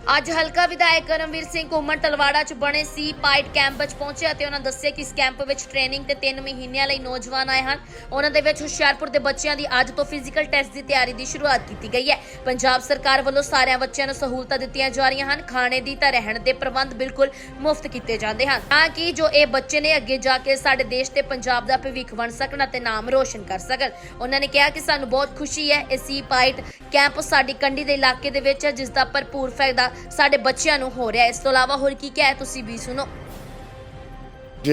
ਅੱਜ ਹਲਕਾ ਵਿਧਾਇਕ ਕਰਮਵੀਰ ਸਿੰਘ ਘੁੰਮਣ ਤਲਵਾੜਾ 'ਚ ਬਣੇ ਸੀ ਪਾਈਟ ਕੈਂਪ ਵਿੱਚ ਪਹੁੰਚੇ ਅਤੇ ਉਹਨਾਂ ਦੱਸਿਆ ਕਿ ਇਸ ਕੈਂਪ ਵਿੱਚ ਟ੍ਰੇਨਿੰਗ ਤੇ 3 ਮਹੀਨਿਆਂ ਲਈ ਨੌਜਵਾਨ ਆਏ ਹਨ। ਉਹਨਾਂ ਦੇ ਵਿੱਚ ਹੁਸ਼ਿਆਰਪੁਰ ਦੇ ਬੱਚਿਆਂ ਦੀ ਅੱਜ ਤੋਂ ਫਿਜ਼ੀਕਲ ਟੈਸਟ ਦੀ ਤਿਆਰੀ ਦੀ ਸ਼ੁਰੂਆਤ ਕੀਤੀ ਗਈ ਹੈ। ਪੰਜਾਬ ਸਰਕਾਰ ਵੱਲੋਂ ਸਾਰਿਆਂ ਬੱਚਿਆਂ ਨੂੰ ਸਹੂਲਤਾਂ ਦਿੱਤੀਆਂ ਜਾ ਰਹੀਆਂ ਹਨ। ਖਾਣੇ ਦੀ ਤਾਂ ਰਹਿਣ ਦੇ ਪ੍ਰਬੰਧ ਬਿਲਕੁਲ ਮੁਫਤ ਕੀਤੇ ਜਾਂਦੇ ਹਨ। ਤਾਂ ਕਿ ਜੋ ਇਹ ਬੱਚੇ ਨੇ ਅੱਗੇ ਜਾ ਕੇ ਸਾਡੇ ਦੇਸ਼ ਤੇ ਪੰਜਾਬ ਦਾ ਭਵਿੱਖ ਬਣ ਸਕਣ ਅਤੇ ਨਾਮ ਰੋਸ਼ਨ ਕਰ ਸਕਣ। ਉਹਨਾਂ ਨੇ ਕਿਹਾ ਕਿ ਸਾਨੂੰ ਬਹੁਤ ਖੁਸ਼ੀ ਹੈ। ਇਹ ਸੀ ਪਾਈਟ ਕੈਂਪ ਸਾਡੀ ਕੰਡੀ ਦੇ ਇਲਾਕੇ ਦੇ ਵਿੱਚ ਹੈ, ਜਿਸ ਦਾ ਭਰਪੂਰ ਫਾਇਦਾ ਸਾਡੇ ਬੱਚਿਆਂ ਨੂੰ ਹੋ ਰਿਹਾ ਇਸ ਤੋਂ ਇਲਾਵਾ ਹੋਰ ਕੀ ਕਿਹਾ ਹੈ ਤੁਸੀਂ ਵੀ ਸੁਣੋ। ਅੱਜ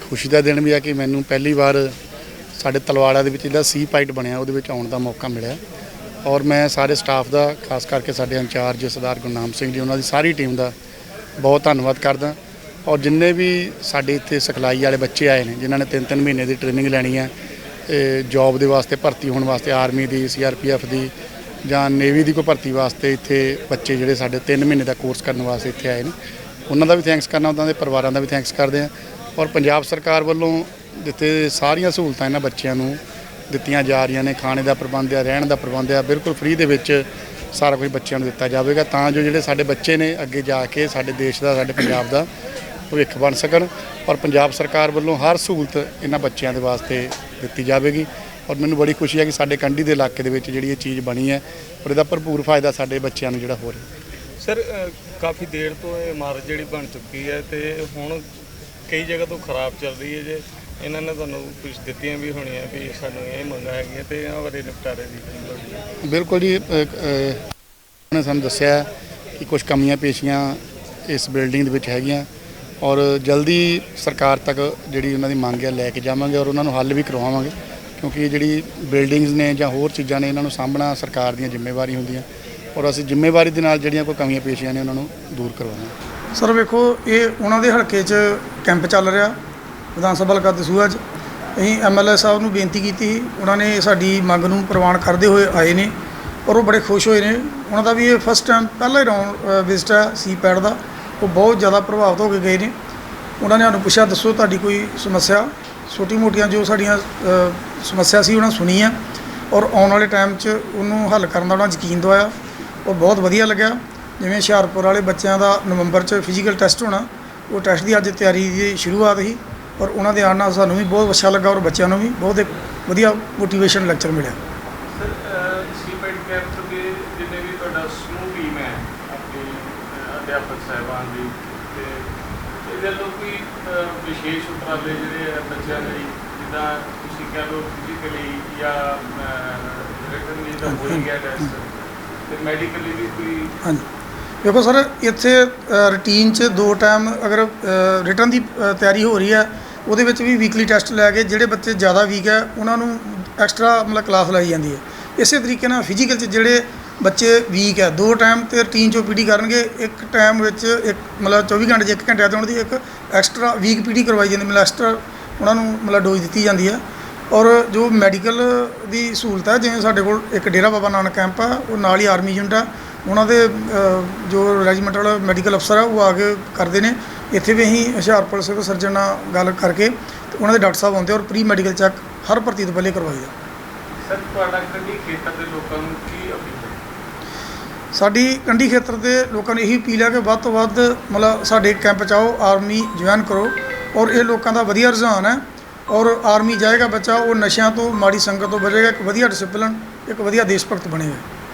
ਖੁਸ਼ੀ ਦਾ ਦਿਨ ਵੀ ਆ ਕਿ ਮੈਨੂੰ ਪਹਿਲੀ ਵਾਰ ਸਾਡੇ ਤਲਵਾੜਾ ਦੇ ਵਿੱਚ ਜਿਹੜਾ ਸੀ ਪਾਈਟ ਬਣਿਆ, ਉਹਦੇ ਵਿੱਚ ਆਉਣ ਦਾ ਮੌਕਾ ਮਿਲਿਆ। ਔਰ ਮੈਂ ਸਾਰੇ ਸਟਾਫ ਦਾ, ਖਾਸ ਕਰਕੇ ਸਾਡੇ ਇੰਚਾਰਜ ਸਰਦਾਰ ਗੁਰਨਾਮ ਸਿੰਘ ਜੀ, ਉਹਨਾਂ ਦੀ ਸਾਰੀ ਟੀਮ ਦਾ ਬਹੁਤ ਧੰਨਵਾਦ ਕਰਦਾ। ਔਰ ਜਿੰਨੇ ਵੀ ਸਾਡੇ ਇੱਥੇ ਸਿਖਲਾਈ ਵਾਲੇ ਬੱਚੇ ਆਏ ਨੇ, ਜਿਨ੍ਹਾਂ ਨੇ ਤਿੰਨ ਤਿੰਨ ਮਹੀਨੇ ਦੀ ਟ੍ਰੇਨਿੰਗ ਲੈਣੀ ਹੈ ਜੌਬ ਦੇ ਵਾਸਤੇ, ਭਰਤੀ ਹੋਣ ਵਾਸਤੇ ਆਰਮੀ ਦੀ ਸੀਆਰਪੀਐਫ ਦੀ ਜਾਂ ਨੇਵੀ ਦੀ ਕੋਈ ਭਰਤੀ ਵਾਸਤੇ ਇੱਥੇ ਬੱਚੇ ਜਿਹੜੇ ਸਾਡੇ 3 ਮਹੀਨੇ ਦਾ ਕੋਰਸ ਕਰਨ ਵਾਸਤੇ ਇੱਥੇ ਆਏ ਨੇ, ਉਹਨਾਂ ਦਾ ਵੀ ਥੈਂਕਸ ਕਰਨਾ, ਉਹਨਾਂ ਦੇ ਪਰਿਵਾਰਾਂ ਦਾ ਵੀ ਥੈਂਕਸ ਕਰਦੇ ਆ ਔਰ ਪੰਜਾਬ ਸਰਕਾਰ ਵੱਲੋਂ ਦਿੱਤੇ ਸਾਰੀਆਂ ਸਹੂਲਤਾਂ ਇਹਨਾਂ ਬੱਚਿਆਂ ਨੂੰ ਦਿੱਤੀਆਂ ਜਾ ਰਹੀਆਂ ਨੇ, ਖਾਣੇ ਦਾ ਪ੍ਰਬੰਧ ਆ, ਰਹਿਣ ਦਾ ਪ੍ਰਬੰਧ ਆ, ਬਿਲਕੁਲ ਫ੍ਰੀ ਦੇ ਵਿੱਚ ਸਾਰਾ ਕੁਝ ਬੱਚਿਆਂ ਨੂੰ ਦਿੱਤਾ ਜਾਵੇਗਾ ਤਾਂ ਜੋ ਜਿਹੜੇ ਸਾਡੇ ਬੱਚੇ ਨੇ ਅੱਗੇ ਜਾ ਕੇ ਸਾਡੇ ਦੇਸ਼ ਦਾ, ਸਾਡੇ ਪੰਜਾਬ ਦਾ ਭਵਿੱਖ ਬਣ ਸਕਣ। ਔਰ ਪੰਜਾਬ ਸਰਕਾਰ ਵੱਲੋਂ ਹਰ ਸਹੂਲਤ ਇਹਨਾਂ ਬੱਚਿਆਂ ਦੇ ਵਾਸਤੇ ਦਿੱਤੀ ਜਾਵੇਗੀ। ਔਰ ਮੈਨੂੰ ਬੜੀ ਖੁਸ਼ੀ ਹੈ ਕਿ ਸਾਡੇ ਕੰਢੀ ਦੇ ਇਲਾਕੇ ਦੇ ਵਿੱਚ ਜਿਹੜੀ ਇਹ ਚੀਜ਼ ਬਣੀ ਹੈ ਔਰ ਇਹਦਾ ਭਰਪੂਰ ਫਾਇਦਾ ਸਾਡੇ ਬੱਚਿਆਂ ਨੂੰ ਜਿਹੜਾ ਹੋ ਰਿਹਾ। ਸਰ ਕਾਫੀ ਦੇਰ ਤੋਂ ਇਹ ਇਮਾਰਤ ਜਿਹੜੀ ਬਣ ਚੁੱਕੀ ਹੈ ਤੇ ਹੁਣ ਕਈ ਜਗ੍ਹਾ ਤੋਂ ਖਰਾਬ ਚੱਲ ਰਹੀ ਹੈ ਜੇ। ਇਹਨਾਂ ਨੇ ਤੁਹਾਨੂੰ ਕੁਝ ਦਿੱਤੀਆਂ ਵੀ ਹੋਣੀਆਂ ਵੀ ਸਾਨੂੰ ਇਹ ਮੰਗਾਂ ਹੈਗੀਆਂ ਤੇ ਇਹਨਾਂ ਬਾਰੇ ਨਿਪਟਾਰੇ ਦੀ ਕੀ ਲੋੜ ਹੈ? ਬਿਲਕੁਲ ਜੀ ਉਹਨੇ ਸਾਨੂੰ ਦੱਸਿਆ ਕਿ ਕੁਝ ਕਮੀਆਂ ਪੇਸ਼ੀਆਂ ਇਸ ਬਿਲਡਿੰਗ ਦੇ ਵਿੱਚ ਹੈਗੀਆਂ ਔਰ ਜਲਦੀ ਸਰਕਾਰ ਤੱਕ ਜਿਹੜੀ ਉਹਨਾਂ ਦੀ ਮੰਗ ਹੈ ਲੈ ਕੇ ਜਾਵਾਂਗੇ ਔਰ ਉਹਨਾਂ ਨੂੰ ਹੱਲ ਵੀ ਕਰਵਾਵਾਂਗੇ। ਕਿਉਂਕਿ ਇਹ ਜਿਹੜੀ ਬਿਲਡਿੰਗਸ ਨੇ ਜਾਂ ਹੋਰ ਚੀਜ਼ਾਂ ਨੇ, ਇਹਨਾਂ ਨੂੰ ਸਾਂਭਣਾ ਸਰਕਾਰ ਦੀਆਂ ਜ਼ਿੰਮੇਵਾਰੀ ਹੁੰਦੀਆਂ। ਔਰ ਅਸੀਂ ਜ਼ਿੰਮੇਵਾਰੀ ਦੇ ਨਾਲ ਜਿਹੜੀਆਂ ਕੋਈ ਕਮੀਆਂ ਪੇਸ਼ੀਆਂ ਨੇ, ਉਹਨਾਂ ਨੂੰ ਦੂਰ ਕਰਵਾਵਾਂਗੇ ਸਰ, ਵੇਖੋ, ਇਹ ਉਹਨਾਂ ਦੇ ਹਲਕੇ 'ਚ ਕੈਂਪ ਚੱਲ ਰਿਹਾ, ਵਿਧਾਨ ਸਭਾ ਹਲਕਾ ਦਸੂਹਾ 'ਚ। ਅਸੀਂ ਐਮਐਲਏ ਸਾਹਿਬ ਨੂੰ ਬੇਨਤੀ ਕੀਤੀ, ਉਹਨਾਂ ਨੇ ਸਾਡੀ ਮੰਗ ਨੂੰ ਪ੍ਰਵਾਨ ਕਰਦੇ ਹੋਏ ਆਏ ਨੇ ਔਰ ਉਹ ਬੜੇ ਖੁਸ਼ ਹੋਏ ਨੇ। ਉਹਨਾਂ ਦਾ ਵੀ ਇਹ ਫਸਟ ਟਾਈਮ ਪਹਿਲਾ ਹੀ ਰਾਉਂਡ ਵਿਜ਼ਿਟ ਹੈ ਸੀ ਪੈਡ ਦਾ। ਉਹ ਬਹੁਤ ਜ਼ਿਆਦਾ ਪ੍ਰਭਾਵਿਤ ਹੋ ਕੇ ਗਏ ਨੇ। ਉਹਨਾਂ ਨੇ ਸਾਨੂੰ ਪੁੱਛਿਆ, ਦੱਸੋ ਤੁਹਾਡੀ ਕੋਈ ਸਮੱਸਿਆ? ਛੋਟੀ ਮੋਟੀਆਂ ਜੋ ਸਾਡੀਆਂ ਸਮੱਸਿਆ ਸੀ, ਉਹਨਾਂ ਸੁਣੀ ਆ ਔਰ ਆਉਣ ਵਾਲੇ ਟਾਈਮ 'ਚ ਉਹਨੂੰ ਹੱਲ ਕਰਨ ਦਾ ਉਹਨਾਂ ਯਕੀਨ ਦਵਾਇਆ। ਉਹ ਬਹੁਤ ਵਧੀਆ ਲੱਗਿਆ। ਜਿਵੇਂ ਹੁਸ਼ਿਆਰਪੁਰ ਵਾਲੇ ਬੱਚਿਆਂ ਦਾ ਨਵੰਬਰ 'ਚ ਫਿਜ਼ੀਕਲ ਟੈਸਟ ਹੋਣਾ, ਉਹ ਟੈਸਟ ਦੀ ਅੱਜ ਤਿਆਰੀ ਦੀ ਸ਼ੁਰੂਆਤ ਸੀ ਔਰ ਉਹਨਾਂ ਦੇ ਆਉਣ ਨਾਲ ਸਾਨੂੰ ਵੀ ਬਹੁਤ ਅੱਛਾ ਲੱਗਾ ਔਰ ਬੱਚਿਆਂ ਨੂੰ ਵੀ ਬਹੁਤ ਇੱਕ ਵਧੀਆ ਮੋਟੀਵੇਸ਼ਨ ਲੈਕਚਰ ਮਿਲਿਆ। ਸਰ ਸੀਪੈਡ ਕੈਂਪ ਦੇ ਜਿੰਨੇ ਵੀ ਤੁਹਾਡਾ ਸਮੂਹ ਟੀਮ ਹੈ, ਆਪਣੀ ਅਧਿਆਪਕ ਸਾਹਿਬਾਨ ਦੀ ਤੇ ਇਹਦੇ ਲੋਕ ਕੋਈ ਵਿਸ਼ੇਸ਼ ਉਪਰਾਲੇ ਜਿਹੜੇ ਆ ਬੱਚਿਆਂ ਲਈ, ਜਿੱਦਾਂ ਤੁਸੀਂ ਕਹਿ ਲਓ ਫਿਜ਼ੀਕਲੀ ਜਾਂ ਰਿਟਨ ਵੀ ਤਾਂ ਹੋ ਹੀ ਗਿਆ ਟੈਸਟ ਤੇ ਮੈਡੀਕਲੀ ਵੀ ਕੋਈ? ਹਾਂਜੀ। ਦੇਖੋ ਸਰ, ਇੱਥੇ ਰੂਟੀਨ 'ਚ ਦੋ ਟਾਈਮ ਅਗਰ ਰਿਟਰਨ ਦੀ ਤਿਆਰੀ ਹੋ ਰਹੀ ਹੈ, ਉਹਦੇ ਵਿੱਚ ਵੀ ਵੀਕਲੀ ਟੈਸਟ ਲੈ ਕੇ ਜਿਹੜੇ ਬੱਚੇ ਜ਼ਿਆਦਾ ਵੀਕ ਹੈ, ਉਹਨਾਂ ਨੂੰ ਐਕਸਟਰਾ ਮਤਲਬ ਕਲਾਸ ਲਾਈ ਜਾਂਦੀ ਹੈ। ਇਸੇ ਤਰੀਕੇ ਨਾਲ ਫਿਜ਼ੀਕਲ 'ਚ ਜਿਹੜੇ ਬੱਚੇ ਵੀਕ ਹੈ ਦੋ ਟਾਈਮ ਤੇ ਰੂਟੀਨ 'ਚੋਂ ਪੀਟੀ ਕਰਨਗੇ ਇੱਕ ਟਾਈਮ ਵਿੱਚ ਇੱਕ ਮਤਲਬ 24 ਘੰਟੇ 'ਚ ਇੱਕ ਘੰਟੇ ਤੇ ਉਹਨਾਂ ਦੀ ਇੱਕ ਐਕਸਟਰਾ ਵੀਕ ਪੀਟੀ ਕਰਵਾਈ ਜਾਂਦੀ ਮਤਲਬ ਐਕਸਟਰਾ ਉਹਨਾਂ ਨੂੰ ਮਤਲਬ ਡੋਜ਼ ਦਿੱਤੀ ਜਾਂਦੀ ਹੈ ਔਰ ਜੋ ਮੈਡੀਕਲ ਦੀ ਸਹੂਲਤ ਹੈ ਜਿਵੇਂ ਸਾਡੇ ਕੋਲ ਇੱਕ ਡੇਰਾ ਬਾਬਾ ਨਾਨਕ ਕੈਂਪ ਆ ਉਹ ਨਾਲ ਹੀ ਆਰਮੀ ਯੂਨਿਟ ਆ। ਉਹਨਾਂ ਦੇ ਅ, ਜੋ ਰੈਜੀਮੈਂਟਲ ਮੈਡੀਕਲ ਅਫਸਰ ਆ ਉਹ ਆ ਕੇ ਕਰਦੇ ਨੇ। ਇੱਥੇ ਵੀ ਅਸੀਂ ਹੁਸ਼ਿਆਰਪੁਰ ਸਿਵਲ ਸਰਜਨ ਨਾਲ ਗੱਲ ਕਰਕੇ ਤੇ ਉਹਨਾਂ ਦੇ ਡਾਕਟਰ ਸਾਹਿਬ ਆਉਂਦੇ ਔਰ ਪ੍ਰੀ ਮੈਡੀਕਲ ਚੈੱਕ ਹਰ ਭਰਤੀ ਤੋਂ ਪਹਿਲੇ ਕਰਵਾਈਦਾ ਸਰ ਤੁਹਾਡਾ ਕੰਢੀ ਖੇਤਰ ਦੇ ਲੋਕਾਂ ਨੂੰ ਕੀ ਸਾਡੀ ਕੰਢੀ ਖੇਤਰ ਦੇ ਲੋਕਾਂ ਨੂੰ ਇਹੀ ਅਪੀਲ ਹੈ ਕਿ ਵੱਧ ਤੋਂ ਵੱਧ ਮਤਲਬ ਸਾਡੇ ਕੈਂਪ 'ਚ ਆਓ, ਆਰਮੀ ਜੁਆਇਨ ਕਰੋ ਔਰ ਇਹ ਲੋਕਾਂ ਦਾ ਵਧੀਆ ਰੁਝਾਨ ਹੈ ਔਰ ਆਰਮੀ ਜਾਏਗਾ ਬੱਚਾ, ਉਹ ਨਸ਼ਿਆਂ ਤੋਂ, ਮਾੜੀ ਸੰਗਤ ਤੋਂ ਬਚੇਗਾ, ਇੱਕ ਵਧੀਆ ਡਿਸਪਲਿਨ ਇੱਕ ਵਧੀਆ ਦੇਸ਼ ਭਗਤ ਬਣੇਗਾ